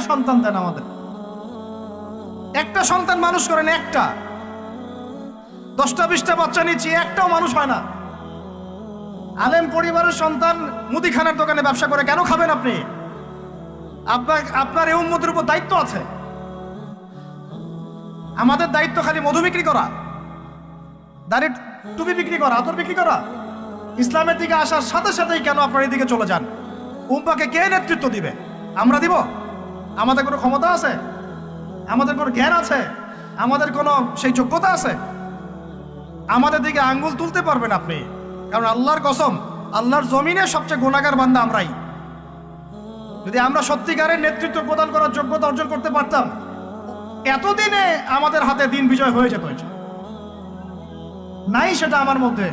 সন্তান দেন আমাদের। একটা সন্তান মানুষ করেন একটা। দশটা, বিশটা বাচ্চা নিচ্ছি, একটাও মানুষ হয় না। আলেম পরিবারের সন্তান মুদিখানার দোকানে ব্যবসা করে, কেন খাবেন আপনি? আপনার আপনার এই উন্মতির উপর দায়িত্ব আছে। আমাদের দায়িত্ব খালি মধু বিক্রি করা। দাঁড়িয়ে টুপি বিক্রি করা, আতর বিক্রি করা। ইসলামের দিকে আসার সাথে সাথেই কেন আপনার এদিকে চলে যান? উম্পাকে কে নেতৃত্ব দিবে? আমরা দিব? আমাদের কোনো ক্ষমতা আছে? আমাদের কোনো জ্ঞান আছে? আমাদের কোনো সেই যোগ্যতা আছে? আমাদের দিকে আঙ্গুল তুলতে পারবেন আপনি। কারণ আল্লাহর কসম, আল্লাহর জমিনে সবচেয়ে গুণাগার বান্দা আমরাই। যদি আমরা সত্যিকারের নেতৃত্ব প্রদান করার যোগ্যতা অর্জন করতে পারতাম, এতদিনে আমাদের হাতে দিন বিজয় হয়ে যেত। নাই সেটা আমার মধ্যে,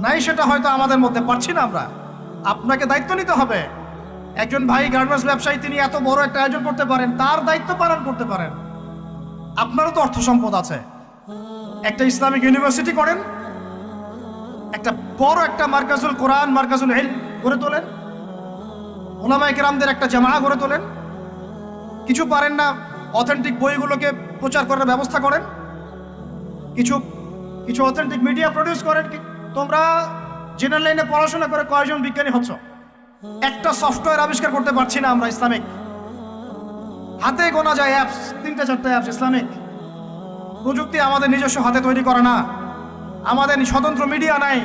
নাই সেটা হয়তো আমাদের মধ্যে, পারছি না আমরা। আপনাকে দায়িত্ব নিতে হবে। একজন ভাই গার্মেন্টস ব্যবসায়ী, তিনি এত বড় একটা আয়োজন করতে পারেন, তার দায়িত্ব পালন করতে পারেন। আপনারও তো অর্থ সম্পদ আছে। একটা ইসলামিক ইউনিভার্সিটি করেন, একটা বড় একটা মার্কাজুল কোরআন, মার্কাজুল হেল গড়ে তোলেন ওলামাই কেরামদের একটা জামা গড়ে তোলেন, কিছু পারেন না অথেন্টিক বইগুলোকে প্রচার করার ব্যবস্থা করেন, কিছু কিছু অথেন্টিক মিডিয়া প্রডিউস করেন তোমরা জেনারেল লাইনে পড়াশোনা করে কয়জন বিজ্ঞানী হচ্ছ? একটা সফটওয়্যার আবিষ্কার করতে পারছি না আমরা ইসলামিক। হাতে গোনা যায় অ্যাপস তিনটা চারটা অ্যাপস ইসলামিক। প্রযুক্তি আমাদের নিজস্ব হাতে তৈরি করা না। আমাদের স্বতন্ত্র মিডিয়া নাই।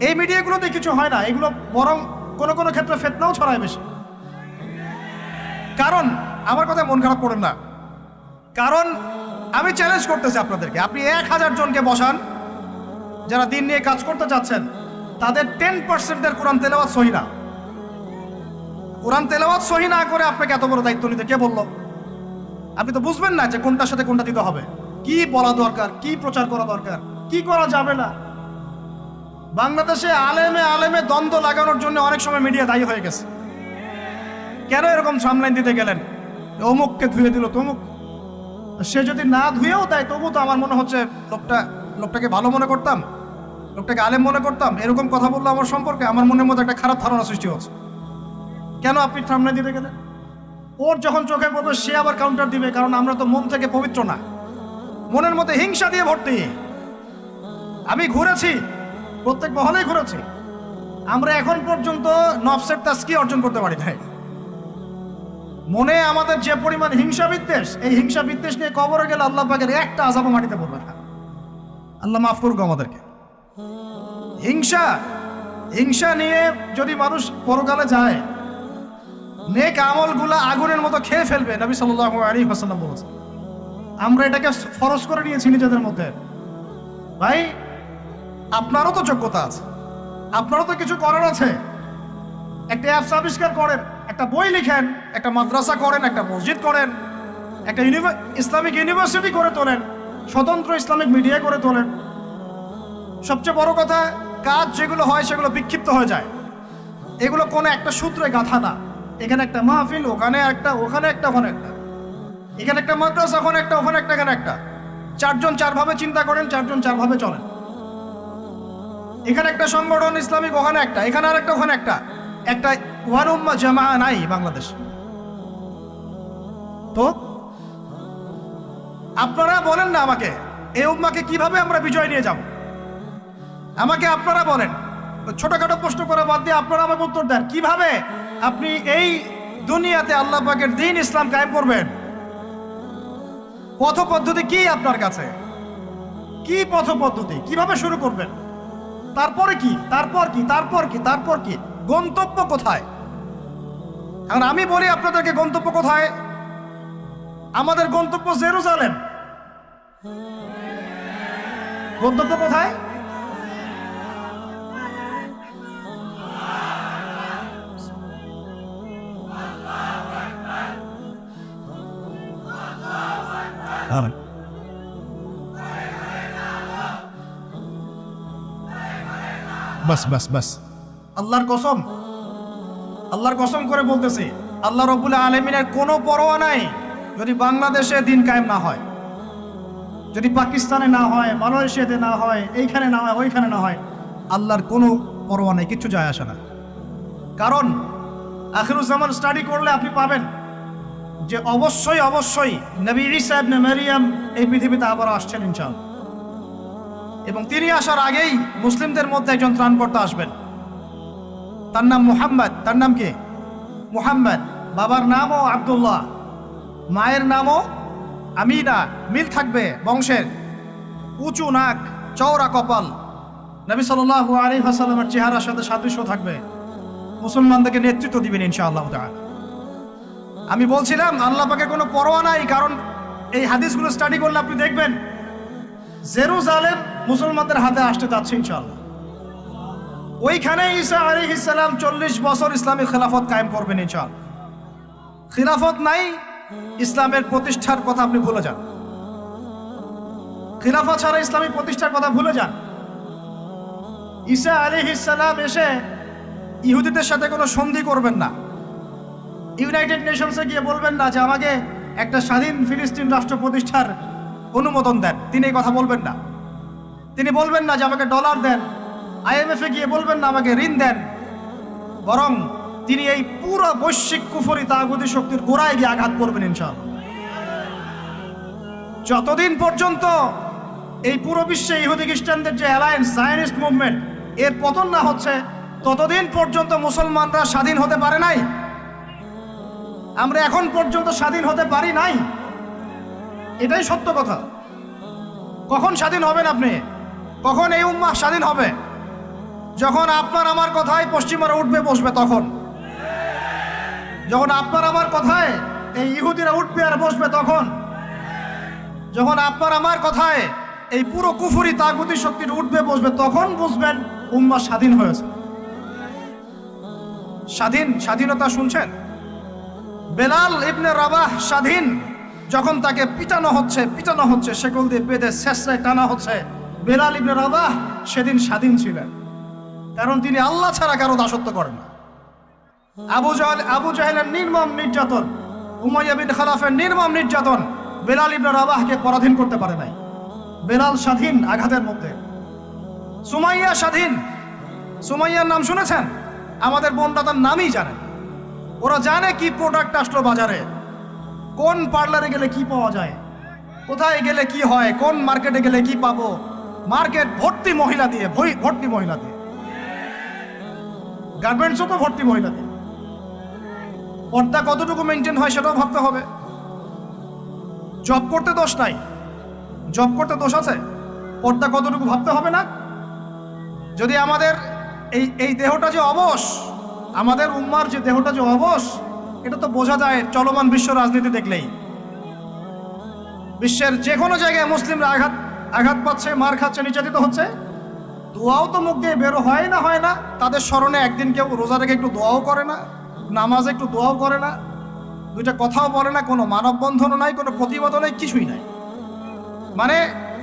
এই মিডিয়াগুলোতে কিছু হয় না, এগুলো বরং কোনো কোনো ক্ষেত্রে ফেতনাও ছড়ায় বেশি। কারণ, আমার কথা মন খারাপ করেন না। কারণ, আমি চ্যালেঞ্জ করতেছি আপনাদেরকে। আপনি এক হাজার জনকে বসান, যারা দিন নিয়ে কাজ করতে চাচ্ছেন তাদের টেন পার্সেন্টের কোরআন তেলাওয়াত সহি না। কোরআন তেলাওয়াত সহি না করে আপনাকে এত বড় দায়িত্ব নিতে। কে বলল? আপনি তো বুঝবেন না যে কোনটার সাথে কোনটা দিতে হবে। কি বলা দরকার? কি প্রচার করা দরকার? কি করা যাবে না? বাংলাদেশে আলেমে আলেমে দ্বন্দ্ব লাগানোর জন্য অনেক সময় মিডিয়া দায়ী হয়ে গেছে। কেন এরকম সামলাইন দিতে গেলেন? অমুককে ধুয়ে দিল তমুক সে যদি না ধুয়েও দেয়, তবু তো আমার মনে হচ্ছে লোকটা লোকটাকে ভালো মনে করতাম। লোকটাকে আলেম মনে করতাম? এরকম কথা বলল আমার সম্পর্কে? আমার মনের মধ্যে একটা খারাপ ধারণা সৃষ্টি হচ্ছে। কেন আপনি সামনে দিতে গেলেন ওর যখন চোখে পড়বে সে আবার কাউন্টার দিবে, কারণ আমরা তো মন থেকে পবিত্র না। মনের মধ্যে হিংসা দিয়ে ভর্তি। আমি ঘুরেছি। প্রত্যেক মহলেই ঘুরেছি। আমরা এখন পর্যন্ত নফসের তাস্কি অর্জন করতে পারি নাই। মনে আমাদের যে পরিমাণ হিংসা বিদ্বেষ, এই হিংসা বিদ্বেষ নিয়ে কবরে গেলে আল্লাহ পাকের একটা আজাবও মাটিতে পড়বে না। আল্লাহ মাফ করুক আমাদেরকে। হিংসা। হিংসা নিয়ে যদি মানুষ পরকালে যায়, নেক আমলগুলা আগুনের মতো খেয়ে ফেলবে, নবী সাল্লাল্লাহু আলাইহি ওয়াসাল্লাম বলেছেন। আমরা এটাকে ফরজ করে নিয়েছি নিজেদের মধ্যে। ভাই, আপনারও তো যোগ্যতা আছে, আপনারও তো কিছু করার আছে। একটা অ্যাপস আবিষ্কার করেন, একটা বই লিখেন, একটা মাদ্রাসা করেন, একটা মসজিদ করেন, একটা ইসলামিক ইউনিভার্সিটি করে তোলেন, স্বতন্ত্র ইসলামিক মিডিয়া করে তোলেন। সবচেয়ে বড় কথা কাজ যেগুলো হয় সেগুলো বিক্ষিপ্ত হয়ে যায়। এগুলো কোনো একটা সূত্রে গাঁথা না। এখানে একটা মাহফিল, ওখানে একটা ওখানে একটা ওখানে একটা। এখানে একটা মাদ্রাসা, ওখানে একটা ওখানে একটা, এখানে একটা। চারজন চারভাবে চিন্তা করেন, চারজন চারভাবে চলেন। এখানে একটা সংগঠন ইসলামিক, ওখানে একটা। এখানে আর একটা ওখানে একটা। একটা ওয়ান উম্মা জামা নাই বাংলাদেশ। তো? আপনারা বলেন না আমাকে, এই উম্মাকে কীভাবে আমরা বিজয় নিয়ে যাব? আমাকে আপনারা বলেন। ছোটখাটো প্রশ্ন করা বাদ দিয়ে আপনারা আমাকে উত্তর দেন। কীভাবে আপনি এই দুনিয়াতে আল্লাহ পাকের দিন ইসলাম কায়েম করবেন? পথ পদ্ধতি কি আপনার কাছে? কি পথ পদ্ধতি কীভাবে শুরু করবেন? তারপরে কি? তারপর কি? তারপর কি? তারপর কি? গন্তব্য কোথায়? এখন আমি বলি আপনাদেরকে গন্তব্য কোথায়? আমাদের গন্তব্য জেরুজালেম। গন্তব্য কোথায়? বাস বাস বাস। আল্লাহর কসম আল্লাহর কসম করে বলতেছি, আল্লাহ রবুল্লা আলমিনের কোনো পরোয়া নাই যদি বাংলাদেশে দিন কায়েম না হয়। যদি পাকিস্তানে না হয়, মালয়েশিয়াতে না হয়, এইখানে না হয়, ওইখানে না হয়, আল্লাহর কোনো পরোয়া নেই, কিচ্ছু যায় আসে না। কারণ আখিরুজ্জামান স্টাডি করলে আপনি পাবেন যে অবশ্যই অবশ্যই নবী ঈসা ইবনে মারিয়াম এই পৃথিবীতে আবার আসছেন ইনশাআল্লাহ। এবং তিনি আসার আগেই মুসলিমদের মধ্যে একজন ত্রাণকর্তা আসবেন। তার নাম মুহাম্মদ। তার নাম কি? মুহাম্মদ। বাবার নামও আব্দুল্লাহ। মায়ের নামও আমিনা। মিল থাকবে বংশের। উঁচু নাক, চওড়া কপাল। নবী সাল্লাহ আলী হাসালামের চেহারার সাথে সাদৃশ্য থাকবে। মুসলমানদেরকে নেতৃত্ব দিবেন ইনশাআল্লাহ আমি বলছিলাম, আল্লাহ পাকে কোনো পরোয়া নাই, কারণ এই হাদিসগুলো স্টাডি করলে আপনি দেখবেন, জেরুজালেম মুসলমানদের হাতে আসতে যাচ্ছে ইনশাআল্লাহ। ওইখানে ঈসা আলী ইসালাম চল্লিশ বছর ইসলামী খেলাফত কায়েম করবেন ইনশাআল্লাহ। খিলাফত নাই, ইসলামের প্রতিষ্ঠার কথা আপনি ভুলে যান। খিলাফত ছাড়া ইসলামী প্রতিষ্ঠার কথা ভুলে যান। ঈসা আলী ইসালাম এসে ইহুদিদের সাথে কোনো সন্ধি করবেন না। ইউনাইটেড নেশনসে গিয়ে বলবেন না যে আমাকে একটা স্বাধীন ফিলিস্তিন রাষ্ট্র প্রতিষ্ঠার অনুমোদন দেন। তিনি এই কথা বলবেন না। তিনি বলবেন না যে আমাকে ডলার দেন। আইএমএফে গিয়ে বলবেন না আমাকে ঋণ দেন। বরং তিনি এই পুরো বৈশ্বিক কুফরি তাগুদি শক্তির গোড়ায় গিয়ে আঘাত করবেন ইনশাআল্লাহ। যতদিন পর্যন্ত এই পুরো বিশ্বে ইহুদি খ্রিস্টানদের যে অ্যালায়েন্স জায়নিস্ট মুভমেন্ট এর পতন না হচ্ছে, ততদিন পর্যন্ত মুসলমানরা স্বাধীন হতে পারে নাই। আমরা এখন পর্যন্ত স্বাধীন হতে পারি নাই। এটাই সত্য কথা। কখন স্বাধীন হবেন আপনি? কখন এই উম্মাহ স্বাধীন হবে। যখন আপনার আমার কথায় পশ্চিমারা উঠবে, বসবে, তখন। যখন আপনার আমার কথায় এই ইহুদিরা উঠবে আর বসবে, তখন। যখন আপনার আমার কথায় এই পুরো কুফুরি তাগুতি শক্তির উঠবে, বসবে, তখন বুঝবেন উম্মা স্বাধীন হয়েছে। স্বাধীন, স্বাধীনতা শুনছেন? বেলাল ইবনে রাবাহ স্বাধীন, যখন তাকে পিটানো হচ্ছে পিটানো হচ্ছে সেকল দিয়ে বেঁধে শেষরায় টানা হচ্ছে। বেলাল ইবনে রাবাহ সেদিন স্বাধীন ছিলেন। কারণ তিনি আল্লাহ ছাড়া কারও দাসত্ব করেন না। আবু জাহেল, আবু জাহেলের নির্মম নির্যাতন, উমাইয়া বিন খালাফের নির্মম নির্যাতন বেলাল ইবনে রাবাহকে পরাধীন করতে পারে নাই। বেলাল স্বাধীন আঘাতের মধ্যে। সুমাইয়া স্বাধীন। সুমাইয়ার নাম শুনেছেন? আমাদের বোনরা তার নামই জানেন ওরা জানে কি প্রোডাক্ট আসলো বাজারে। কোন পার্লারে গেলে কি পাওয়া যায়? কোথায় গেলে কি হয়? কোন মার্কেটে গেলে কি পাবো? মার্কেট ভর্তি মহিলা দিয়ে ভর্তি মহিলা দিয়ে। গার্মেন্টসও তো ভর্তি মহিলা দিয়ে। পর্দা কতটুকু মেনটেন হয় সেটাও ভাবতে হবে। জব করতে দোষ নাই। জব করতে দোষ আছে। পর্দা কতটুকু ভাবতে হবে না? যদি আমাদের এই এই দেহটা যে অবশ, আমাদের উম্মার যে দেহটা যে অবশ, এটা তো বোঝা যায় চলমান বিশ্ব রাজনীতি দেখলেই। বিশ্বের যে কোনো জায়গায় মুসলিমরা আঘাত আঘাত পাচ্ছে, মার খাচ্ছে, নির্যাতিত হচ্ছে। দোয়াও তো মুখ দিয়ে বেরো, হয় না হয় না, তাদের স্মরণে একদিন কেউ রোজা রেখে একটু দোয়াও করে না, নামাজে একটু দোয়াও করে না, দুইটা কথাও বলে না, কোনো মানববন্ধনও নাই, কোনো প্রতিবাদও নাই, কিছুই নাই। মানে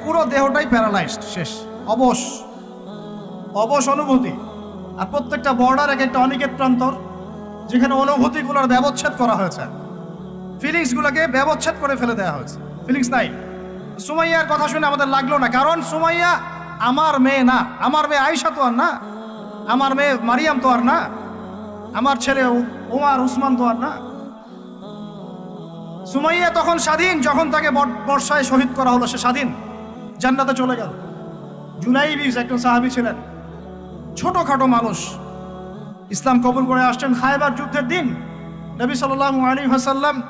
পুরো দেহটাই প্যারালাইজড, শেষ, অবশ অবশ অনুভূতি। আর প্রত্যেকটা বর্ডার এক একটা অনিকেত প্রান্তর, যেখানে অনুভূতিগুলোর ব্যবচ্ছেদ করা হয়েছে। ফিলিংসগুলোকে ব্যবচ্ছেদ করে ফেলে দেওয়া হয়েছে। ফিলিংস নাই। সুমাইয়ার কথা শুনে আমাদের লাগল না, কারণ সুমাইয়া আমার মেয়ে না, আমার মেয়ে আয়সা তো আর না, আমার মেয়ে মারিয়াম তো আর না, আমার ছেলে উমার উসমান তো আর না। সুমাইয়া তখন স্বাধীন, যখন তাকে বর- বর্ষায় শহীদ করা হলো, সে স্বাধীন, জান্নাতে চলে গেল। জুনাইবিস একজন সাহাবী ছিলেন, ছোটখাটো মানুষ। ইসলাম কবুল করে আসছেন খায়বার যুদ্ধের দিন। নবী সাল্লাহ আলী হাসাল্লাম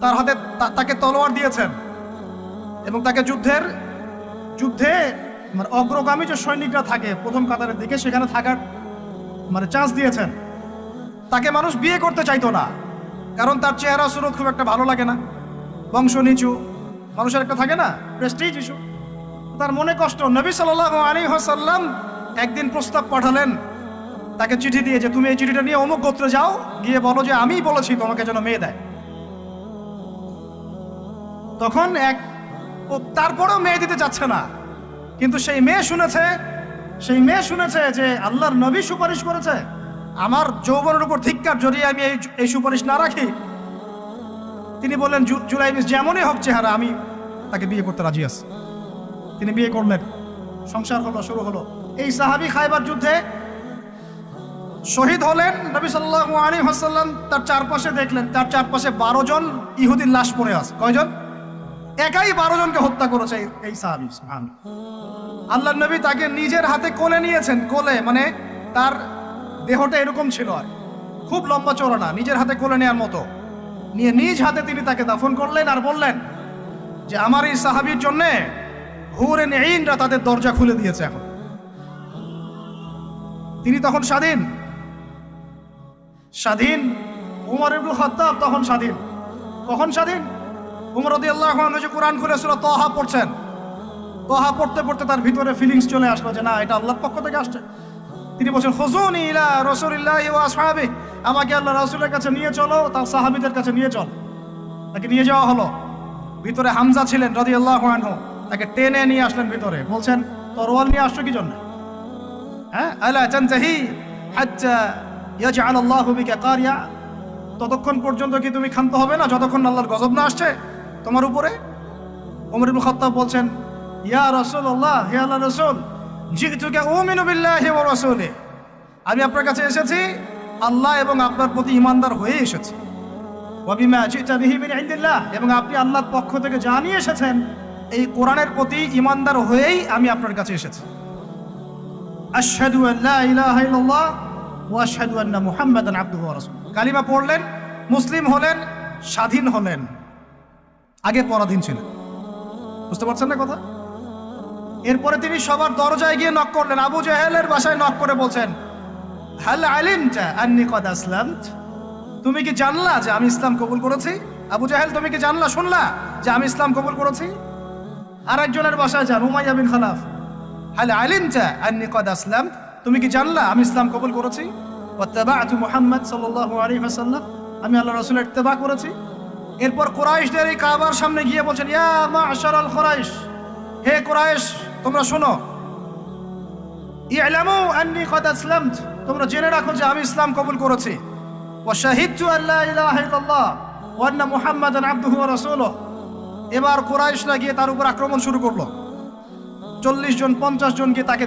তার হাতে তাকে তলোয়ার দিয়েছেন। এবং তাকে যুদ্ধের, যুদ্ধে মানে অগ্রগামী যে সৈনিকরা থাকে প্রথম কাতারের দিকে, সেখানে থাকার মানে চান্স দিয়েছেন। তাকে মানুষ বিয়ে করতে চাইতো না, কারণ তার চেহারা সুরত খুব একটা ভালো লাগে না। বংশ নিচু, মানুষের একটা থাকে না প্রেস্টিজ ইস্যু তার মনে কষ্ট, নবী সাল্লাহ আলী হাসাল্লাম একদিন প্রস্তাব পাঠালেন, তাকে চিঠি দিয়ে যে, তুমি এই চিঠিটা নিয়ে অমুক গোত্রে যাও, গিয়ে বলো যে, আমিই বলেছি তোমাকে যেন মেয়ে দেয়। তখন এক ও তারপরেও মেয়ে দিতে যাচ্ছে না। কিন্তু সেই মেয়ে শুনেছে, সেই মেয়ে শুনেছে যে আল্লাহর নবী সুপারিশ করেছে। আমার যৌবনের উপর ধিক্কার যদি আমি এই সুপারিশ না রাখি, তিনি বললেন জুলাই মিস যেমনই হোক চেহারা, আমি তাকে বিয়ে করতে রাজি আছি। তিনি বিয়ে করলেন, সংসার হলো, শুরু হলো। এই সাহাবি খাইবার যুদ্ধে শহীদ হলেন নবী সাল্লাল্লাহু আলাইহি ওয়াসাল্লাম। তার চারপাশে দেখলেন, তার চারপাশে বারো জন ইহুদির লাশ পড়ে আছে। কয়জন? একাই বারো জনকে হত্যা করেছে এই- সাহাবি আল্লাহ নবী তাকে নিজের হাতে কোলে নিয়েছেন, কোলে মানে তার দেহটা এরকম ছিল আর খুব লম্বা চড়া না নিজের হাতে কোলে নেওয়ার মতো। নিয়ে নিজ হাতে তিনি তাকে দাফন করলেন আর বললেন যে, আমার এই সাহাবির জন্যে হুরে নেইনরা তাদের দরজা খুলে দিয়েছে এখন। তিনি তখন স্বাধীন। স্বাধীন উমর ইবনুল খাত্তাব তখন স্বাধীন। কখন স্বাধীন? উমর রাদিয়াল্লাহু আনহু যে কোরআন খুলে সূরা তহা পড়ছেন, তহা পড়তে পড়তে তার ভিতরে ফিলিংস চলে আসলো যে না, এটা আল্লাহর পক্ষ থেকে আসছে। তিনি বলছেন খুজুনি ইলা রাসূলিল্লাহি ওয়া আসহাবি আমাকে আল্লাহ রাসূলের কাছে নিয়ে চলো, তার সাহাবীদের কাছে নিয়ে চল। তাকে নিয়ে যাওয়া হলো। ভিতরে হামজা ছিলেন রাদিয়াল্লাহু আনহু। তাকে টেনে নিয়ে আসলেন ভিতরে। বলছেন, তরোয়াল নিয়ে আসছো কি জন্য? হ্যাঁ? আলা তানতাহি হাত্তা ইয়াজআল আল্লাহু বিকা কারিয়া। ততক্ষণ পর্যন্ত কি তুমি ক্ষান্ত হবে না? যতক্ষণ আল্লাহর গজব না আসছে তোমার উপরে? ওমর ইবনে খাত্তাব বলছেন, ইয়া রাসূলুল্লাহ, হে আল্লাহ রাসূল জিতুকা উমিনু বিল্লাহি ওয়া রাসূলি। আমি আপনার কাছে এসেছি, আল্লাহ এবং আপনার প্রতি ইমানদার হয়ে এসেছি। ওয়াবিমা জিতা বিহি মিন ইনদিল্লাহ, এবং আপনি আল্লাহর পক্ষ থেকে জানিয়ে এসেছেন, এই কোরআনের প্রতি ইমানদার হয়েই আমি আপনার কাছে এসেছি। আশহাদু আল্লা ইলাহা ইল্লাল্লাহ ওয়া আশহাদু আন্না মুহাম্মাদান আবদুহু ওয়া রাসূলুহু। কালিমা পড়লেন, মুসলিম হলেন, স্বাধীন হলেন। আগে পরাধীন ছিলেন। বুঝতে পারছেন না কথা? এরপরে তিনি সবার দরজায় গিয়ে নক করলেন। আবু জাহেলের বাসায় নক করে বলছেন তুমি কি জানলা যে আমি ইসলাম কবুল করেছি? আবু জাহেল, তুমি কি জানলা, শুনলা যে আমি ইসলাম কবুল করেছি? আর একজনের বাসায় যান, উমাইয়া বিন খালাফ। হাল আলিমতা আন্নি কদ আসলাম তুমি কি জানলা আমি ইসলাম কবুল করেছি? মুহাম্মদ আমি আল্লাহ রাসূলের ইত্তেবা করেছি। এরপর কুরাইশদের এই কাবার সামনে গিয়ে বলছেন, ইয়া মাশারাল কুরাইশ, হে কুরাইশ, তোমরা শোনো। ইয়ালামু আন্নি কদ আসলামত, তোমরা জেনে রাখো যে আমি ইসলাম কবুল করেছি। ওয়া শাহিদতু আল্লা ইলাহা ইল্লাল্লাহ, ওয়া আন্না মুহাম্মাদান আবদুহু ওয়া রাসূলুহু। এবার কুরাইশরা গিয়ে তার উপর আক্রমণ শুরু করল। চল্লিশ জন, পঞ্চাশ জন গিয়ে তাকে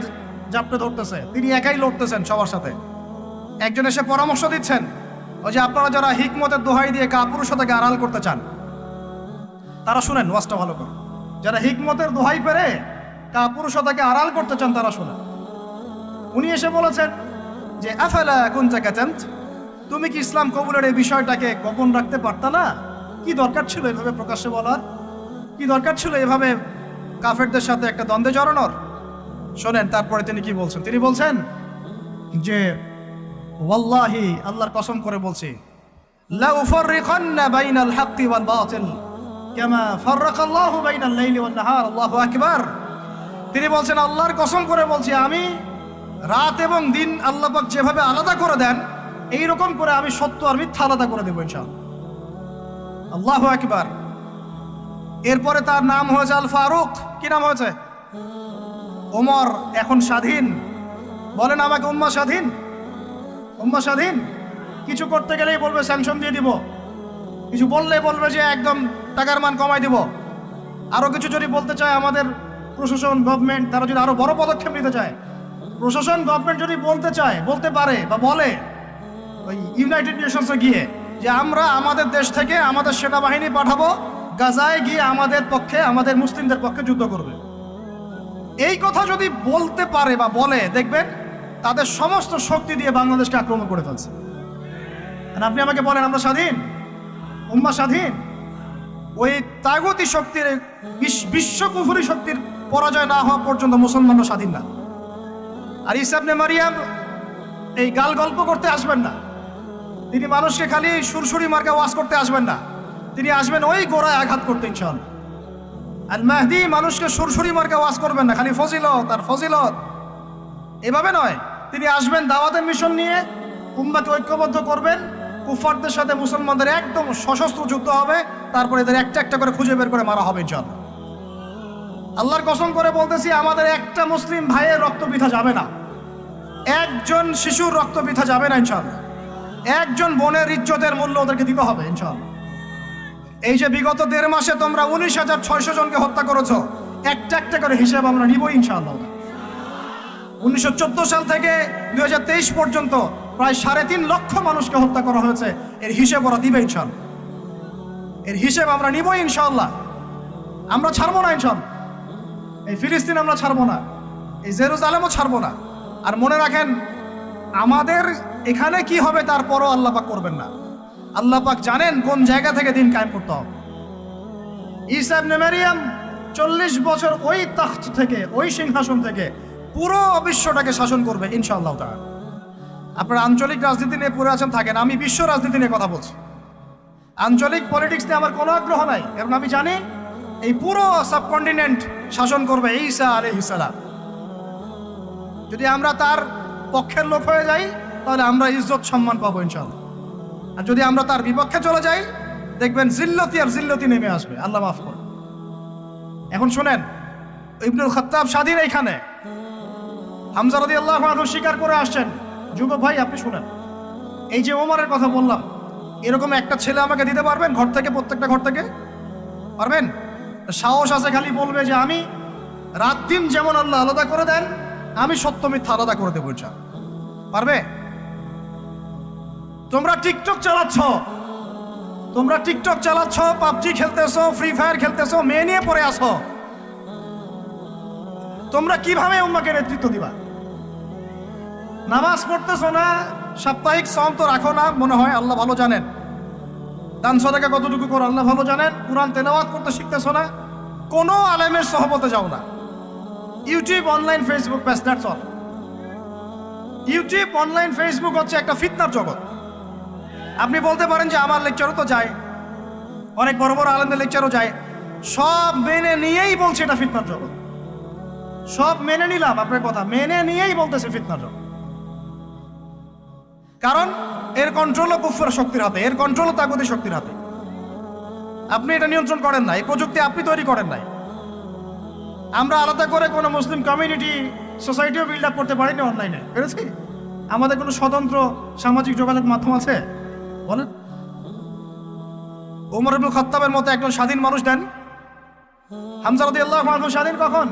জাপটে ধরতেছে। তিনি একাই লড়তেছেন সবার সাথে। একজন এসে পরামর্শ দিচ্ছেন ওই যে আপনারা যারা হিকমতের দোহাই দিয়ে কাপুরুষতাকে আড়াল করতে চান, তারা শুনেন, ওয়াজটা ভালো করে। যারা হিকমতের দোহাই পেরে কাপুরুষতাকে আড়াল করতে চান, তারা শুনেন। উনি এসে বলেছেন যে, আফালা কোন জায়গাতেন তুমি কি ইসলাম কবুলের এই বিষয়টাকে গোপন রাখতে পারতা না? কি দরকার ছিল এভাবে প্রকাশ্যে বলার? কি দরকার ছিল এভাবে কাফেরদের সাথে একটা দ্বন্দ্বে জড়ানোর? শোনেন, তারপরে তিনি কি বলছেন? তিনি বলছেন যে ওয়াল্লাহি, আল্লাহর কসম করে বলছি। ওয়াল তিনি বলছেন, আল্লাহর কসম করে বলছি আমি, রাত এবং দিন আল্লাহ যেভাবে আলাদা করে দেন এই রকম করে আমি সত্য আর মিথ্যা আলাদা করে দেবো ইনশাআল্লাহ। আল্লাহু আকবার। এরপরে তার নাম হয়েছে আল ফারুক। কি নাম হয়েছে? ওমর, এখন স্বাধীন। বলেন আমাকে উম্মা স্বাধীন? উম্মা স্বাধীন কিছু করতে গেলেই বলবে স্যাংশন দিয়ে দিব। কিছু বললে বলবে যে একদম টাকার মান কমাই দিব। আরও কিছু যদি বলতে চায় আমাদের প্রশাসন গভর্নমেন্ট তারা যদি আরও বড় পদক্ষেপ নিতে চায়। প্রশাসন গভর্নমেন্ট যদি বলতে চায়, বলতে পারে বা বলে ওই ইউনাইটেড নেশনসে গিয়ে যে আমরা আমাদের দেশ থেকে আমাদের সেনাবাহিনী পাঠাবো, গাজায় গিয়ে আমাদের পক্ষে, আমাদের মুসলিমদের পক্ষে যুদ্ধ করবে। এই কথা যদি বলতে পারে বা বলে, দেখবেন তাদের সমস্ত শক্তি দিয়ে বাংলাদেশকে আক্রমণ করে ফেলছে। আপনি আমাকে বলেন, আমরা স্বাধীন? উম্মা স্বাধীন? ওই তাগতি শক্তির, বিশ- বিশ্বকুফুরি শক্তির পরাজয় না হওয়া পর্যন্ত মুসলমানরা স্বাধীন না। আর ইসাবনে মারিয়াম এই গাল গল্প করতে আসবেন না। তিনি মানুষকে খালি সুরসুরি মার্কা ওয়াজ করতে আসবেন না। তিনি আসবেন ওই গোড়ায় আঘাত করতে, ইনশাআল্লাহ। আর মাহদি মানুষকে সুরসুরি মার্কা ওয়াজ করবেন না, খালি ফজিলত, আর ফজিলত। এভাবে নয়। তিনি আসবেন দাওয়াতের মিশন নিয়ে উম্মাকে ঐক্যবদ্ধ করবেন কুফারদের সাথে মুসলমানদের একদম সশস্ত্র যুদ্ধ হবে, তারপরে এদের একটা একটা করে খুঁজে বের করে মারা হবে ইনশাআল্লাহ। আল্লাহর কসম করে বলতেছি, আমাদের একটা মুসলিম ভাইয়ের রক্ত বিথা যাবে না। একজন শিশুর রক্ত বিথা যাবে না ইনশাআল্লাহ। একজন বোনের ইজ্জতের মূল্য ওদেরকে দিতে হবে ইনশাআল্লাহ। এই যে বিগত দেড় মাসে তোমরা উনিশ হাজার ছয়শো জনকে হত্যা করেছ, একটা একটা করে হিসেব আমরা নিব ইনশাআল্লাহ। উনিশশো চোদ্দ সাল থেকে দুই হাজার তেইশ পর্যন্ত প্রায় সাড়ে তিন লক্ষ মানুষকে হত্যা করা হয়েছে। এর হিসেব ওরা দিবে ইনশাল্লাহ। এর হিসেব আমরা নিবই ইনশাল্লাহ। আমরা ছাড়বো না ইনশাল্লাহ। এই ফিলিস্তিন আমরা ছাড়বো না। এই জেরুজালেমও ছাড়বো না। আর মনে রাখেন, আমাদের এখানে কি হবে তারপরও আল্লাহ পাক করবেন না। আল্লাহ পাক জানেন কোন জায়গা থেকে দিন কায়েম করতে হবে। ইসাব নেমেরিয়াম চল্লিশ বছর ওই তাখ্ত থেকে, ওই সিংহাসন থেকে পুরো বিশ্বটাকে শাসন করবে, ইনশাআল্লাহ তাআলা। আপনারা আঞ্চলিক রাজনীতি নিয়ে পড়ে আছেন, থাকেন। আমি বিশ্ব রাজনীতি নিয়ে কথা বলছি। আঞ্চলিক পলিটিক্স নিয়ে আমার কোনো আগ্রহ নাই। কারণ আমি জানি এই পুরো সাবকন্টিনেন্ট শাসন করবে ঈসা আলী ইসালাম যদি আমরা তার পক্ষের লোক হয়ে যাই, তাহলে আমরা ইজ্জত সম্মান পাবো ইনশাল্লাহ আর যদি আমরা তার বিপক্ষে চলে যাই, দেখবেন জিল্লতি আর জিল্লতি নেমে আসবে। আল্লাহ মাফ করে এখন শোনেন, ইবনুল খত্তাব স্বাধীন এইখানে। হামজা রাদি আল্লাহ স্বীকার করে আসছেন। যুবক ভাই, আপনি শুনেন। এই যে ওমরের কথা বললাম, এরকম একটা ছেলে আমাকে দিতে পারবেন ঘর থেকে, প্রত্যেকটা ঘর থেকে? পারবেন? সাহস আছে খালি বলবে যে আমি রাত দিন যেমন আল্লাহ আলাদা করে দেন, আমি সত্য মিথ্যা আলাদা করে দেবো ইনশাল পারবে? তোমরা টিকটক চালাচ্ছ। তোমরা টিকটক চালাচ্ছ, পাবজি খেলতেছো ফ্রি ফায়ার খেলতেছো, মেয়ে নিয়ে পড়ে আসো তোমরা কীভাবে উম্মাকে নেতৃত্ব দিবা? নামাজ পড়তেছো না? সাপ্তাহিক সম তো রাখো না, মনে হয় আল্লাহ ভালো জানেন। দান সদাকা কতটুকু করো, আল্লাহ ভালো জানেন? কোরআন তেলাওয়াত করতে শিখতেছো না? কোনো আলেমের সহবতে যাও না। ইউটিউব, অনলাইন, ফেসবুক, ব্যাস that's all YouTube, online, Facebook হচ্ছে একটা ফিতনার জগৎ। আপনি বলতে পারেন যে আমার লেকচারও তো যায়। অনেক বড় বড় আলেমদের লেকচারও যায়। সব মেনে নিয়েই বলছে এটা ফিতনার জগৎ। সব মেনে নিলাম, আপনার কথা। মেনে নিয়েই বলতেছে ফিতনার জগৎ। কারণ এর কন্ট্রোলও কুফর শক্তির হাতে, এর কন্ট্রোলও তাগুদি শক্তির হাতে। আপনি এটা নিয়ন্ত্রণ করেন না এই প্রযুক্তি আপনি তৈরি করেন নাই। আমরা আলাদা করে কোনো মুসলিম কমিউনিটি সোসাইটিও বিল্ড আপ করতে পারিনি অনলাইনে পেরেছি? আমাদের কোনো স্বতন্ত্র সামাজিক যোগাযোগ মাধ্যম আছে? বলেন। ওমর ইবনুল খত্তাবের মতো একজন স্বাধীন মানুষ দেন। হামজা রাদিয়াল্লাহু আনহু স্বাধীন কখন?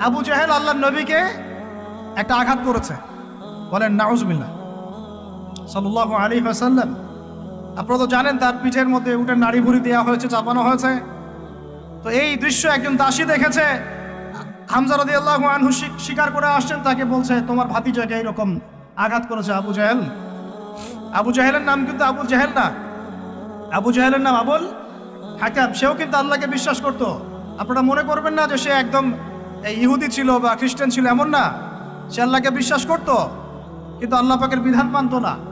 আবু জাহেল আল্লাহ নবীকে একটা আঘাত করেছে। বলেন, নাউজুবিল্লাহ। সাল্লাল্লাহু আলাইহি ওয়াসাল্লাম। আপনারা তো জানেন তার পিঠের মধ্যে উঠে নাড়ি ভুড়ি দেওয়া হয়েছে, চাপানো হয়েছে। তো এই দৃশ্য একজন দাসী দেখেছে। হামজা রাদিয়াল্লাহু আনহু স্বী- স্বীকার করে আসছেন, তাকে বলছে, তোমার ভাতিজাকে এইরকম আঘাত করেছে আবু জাহেল। আবু জাহেলের নাম কিন্তু আবু জাহেল না। আবু জাহেলের নাম আবুল হাকাম। সেও কিন্তু আল্লাহকে বিশ্বাস করত। আপনারা মনে করবেন না যে সে একদম ইহুদি ছিল বা খ্রিস্টান ছিল, এমন না। সে আল্লাহকে বিশ্বাস করত, কিন্তু আল্লাহ পাকের বিধান মানত না।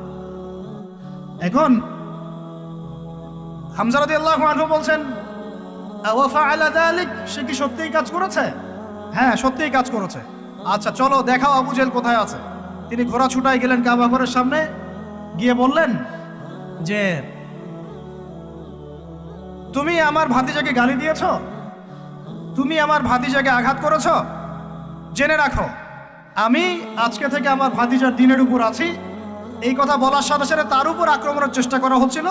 এখন হামজারদি আল্লাহ আনহু বলছেন সে কি সত্যিই কাজ করেছে? হ্যাঁ সত্যিই কাজ করেছে। আচ্ছা চলো, দেখাও আবু জেল কোথায় আছে। তিনি ঘোড়া ছুটাই গেলেন কাবা ঘরের সামনে, গিয়ে বললেন যে, তুমি আমার ভাতিজাকে গালি দিয়েছ? তুমি আমার ভাতিজাকে আঘাত করেছ? জেনে রাখো, আমি আজকে থেকে আমার ভাতিজার দিনের উপর আছি। এই কথা বলার সাথে সাথে তার উপর আক্রমণের চেষ্টা করা হচ্ছিল।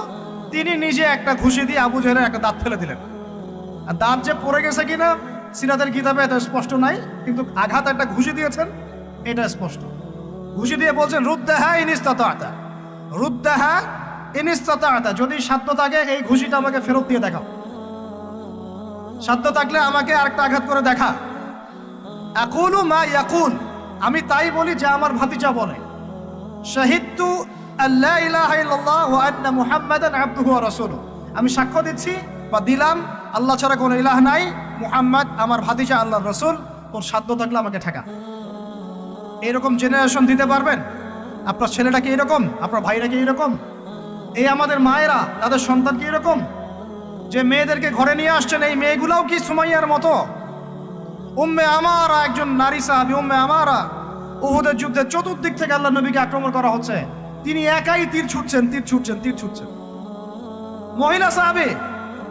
তিনি নিজে একটা ঘুষি দিয়ে আবু জেহেলের একটা দাঁত ফেলে দিলেন। আর দাঁত যে পড়ে গেছে কিনা, সিরাতের কিতাবে এটা স্পষ্ট নাই, কিন্তু আঘাত একটা ঘুষি দিয়েছেন, এটা স্পষ্ট। ঘুষি দিয়ে বলছেন, রুদ্দাহা ইনিস্তাত আতা রুদ্দাহা আতা যদি সাধ্য থাকে এই ঘুষিটা আমাকে ফেরত দিয়ে দেখাও। সাধ্য থাকলে আমাকে আরেকটা আঘাত করে দেখা। আকুলু মা ইয়াকুল, আমি তাই বলি যে আমার ভাতিজা বলে। শাহিদতু আল্লাহ ইলাহা আন্না মুহাম্মাদান আবদুহু ওয়া আমি সাক্ষ্য দিচ্ছি বা দিলাম, আল্লাহ ছাড়া কোনো ইলাহ নাই। মুহাম্মদ আমার ভাতিজা, আল্লাহর রাসূল, তোর সাধ্য থাকলে আমাকে ঠেকা। এরকম জেনারেশন দিতে পারবেন? আপনার ছেলেটা কি এরকম? আপনার ভাইরা কি এরকম? এই আমাদের মায়েরা, তাদের সন্তান কি এরকম? যে মেয়েদেরকে ঘরে নিয়ে আসছেন, এই মেয়েগুলাও কি সুমাইয়ার মতো? উম্মে আমারা একজন নারী সাহাবি, উম্মে আমারা উহুদের যুদ্ধে চতুর্দিক থেকে আল্লাহ নবীকে আক্রমণ করা হচ্ছে। তিনি একাই তীর ছুটছেন তীর ছুটছেন তীর ছুটছেন। মহিলা সাহাবি,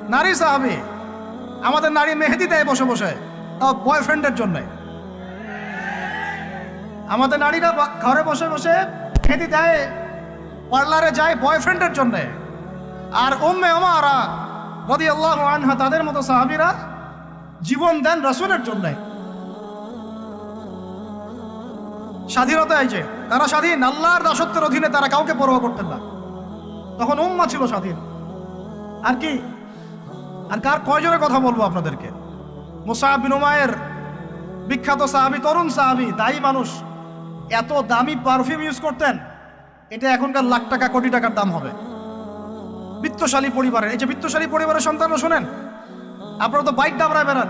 নারী সাহাবি, আমাদের নারী মেহেদি দেয় বসে বসে বয়ফ্রেন্ডের জন্য। আমাদের নারীরা ঘরে বসে বসে মেহেদি দেয়, পার্লারে যায় বয়ফ্রেন্ডের জন্য। আর উম্মে আমারা রদি আল্লাহ আনহা, তাদের মতো সাহাবিরা জীবন দেন রসুলের জন্য। স্বাধীনতা এই যে, তারা স্বাধীন, আল্লাহর দাসত্বের অধীনে তারা কাউকে পরোয়া করতেন না। তখন উম্মা ছিল স্বাধীন। আর কি? আর কার কয়জনের কথা বলব আপনাদেরকে? মুসাহাব বিন উমায়ের বিখ্যাত সাহাবি, তরুণ সাহাবি, দায়ী মানুষ, এত দামি পারফিউম ইউজ করতেন, এটা এখনকার লাখ টাকা, কোটি টাকার দাম হবে। বিত্তশালী পরিবারের, এই যে বিত্তশালী পরিবারের সন্তানরা শোনেন, আপনারা তো বাইক ডাবরায় বেড়ান।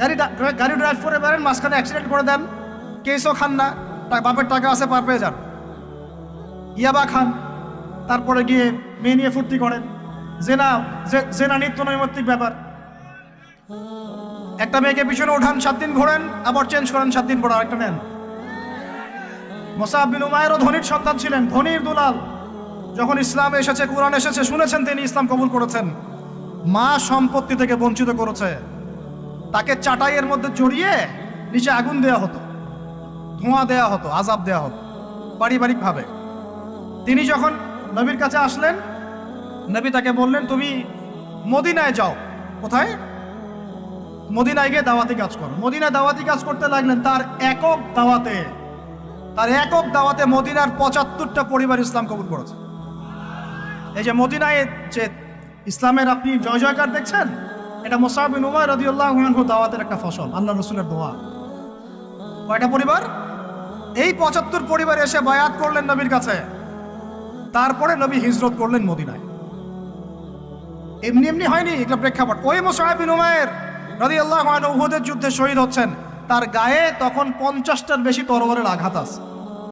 গাড়ি গাড়ি ড্রাইভ করে বেড়েন, মাঝখানে অ্যাক্সিডেন্ট করে দেন। কেসও খান না টা- বাপের টাকা আছে, পার পেয়ে যান। ইয়াবা খান, তারপরে গিয়ে মেয়ে নিয়ে ফুর্তি করেন। জেনা জেনা নিত্য নৈমিত্তিক ব্যাপার। একটা মেয়েকে পিছনে ওঠান সাত দিন ঘোরেন, আবার চেঞ্জ করেন, সাত দিন পর আরেকটা নেন। মোসাব বিন উমায়েরও ধনির সন্তান ছিলেন, ধনির দুলাল। যখন ইসলাম এসেছে, কোরআন এসেছে, শুনেছেন তিনি ইসলাম কবুল করেছেন। মা সম্পত্তি থেকে বঞ্চিত করেছে। তাকে চাটাইয়ের মধ্যে জড়িয়ে নিচে আগুন দেয়া হতো। ধোঁয়া দেয়া হতো, আজাব দেয়া হতো, পারিবারিকভাবে। তিনি যখন নবীর কাছে আসলেন, নবী তাকে বললেন, তুমি মদিনায় যাও। কোথায়? মদিনায় গিয়ে দাওয়াতি কাজ করো। মদিনায় দাওয়াতি কাজ করতে লাগলেন তার একক দাওয়াতে। তার একক দাওয়াতে মদিনার পঁচাত্তরটা পরিবার ইসলাম কবুল করেছে। এই যে মদিনায় যে ইসলামের আপনি জয় জয়কার দেখছেন, এটা মোসাবিন উমায় রদিউল্লাহ দাওয়াতের একটা ফসল আল্লাহ রসুলের দোয়া। কয়টা পরিবার? এই পঁচাত্তর পরিবার এসে বায়াত করলেন নবীর কাছে। তারপরে নবী হিজরত করলেন মদিনায়। এমনি এমনি হয়নি এগুলো প্রেক্ষাপট। ওই মোসাহাবিন উমায়ের রাজি আল্লাহ উহুদের যুদ্ধে শহীদ হচ্ছেন। তার গায়ে তখন পঞ্চাশটার বেশি তরবারের আঘাত আছে।